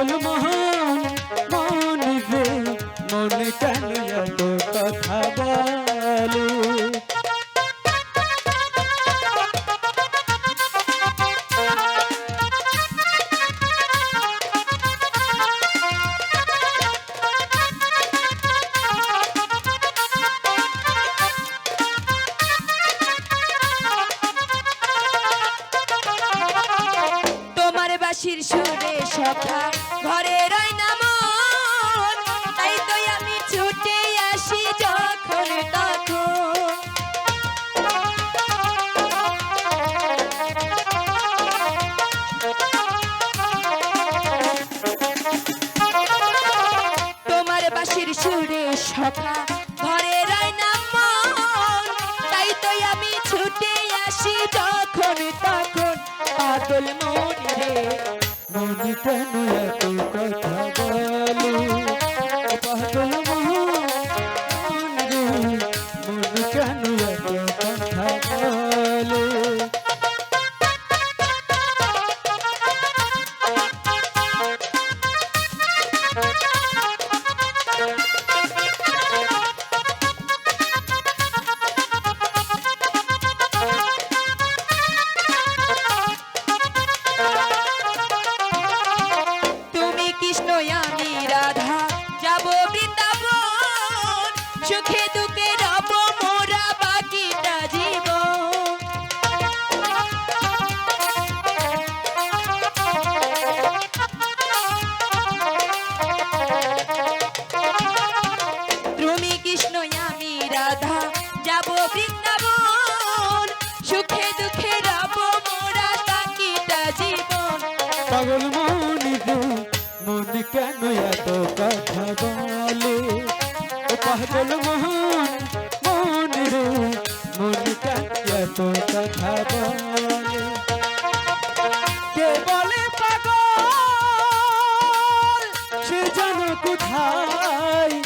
পাগল মহান মন রে মন কেন বাসির সুরে সখা, ঘরে রয় না মন। তাই তো আমি ছুটে আসি যখন তখন। তোমার বাসির সুরে সখা, ঘরে রয় না তাই তো আমি ছুটে আসি যখন তখন। পাগল মন রে। কেন এত কথা বলো। রাধা যাব বৃন্দাবন। সুখে দুঃখে রব মোরা বাকিটা জীবন। পাগল মন মন কেন এত কথা বলে? ও পাগল মন রে মন কেন এত কথা বলে? কে বলে পাগল? সে যেন কোথায়?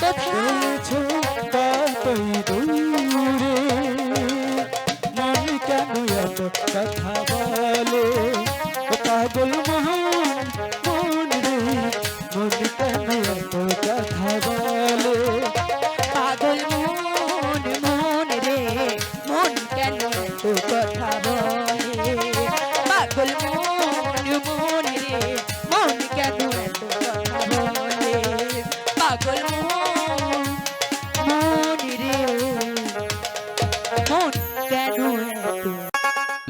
রয়েছো পাগল মহান মন রে, মন কেন এত কথা বলে? পাগল মন মন রে, মন কেন এত কথা বলে? পাগল মন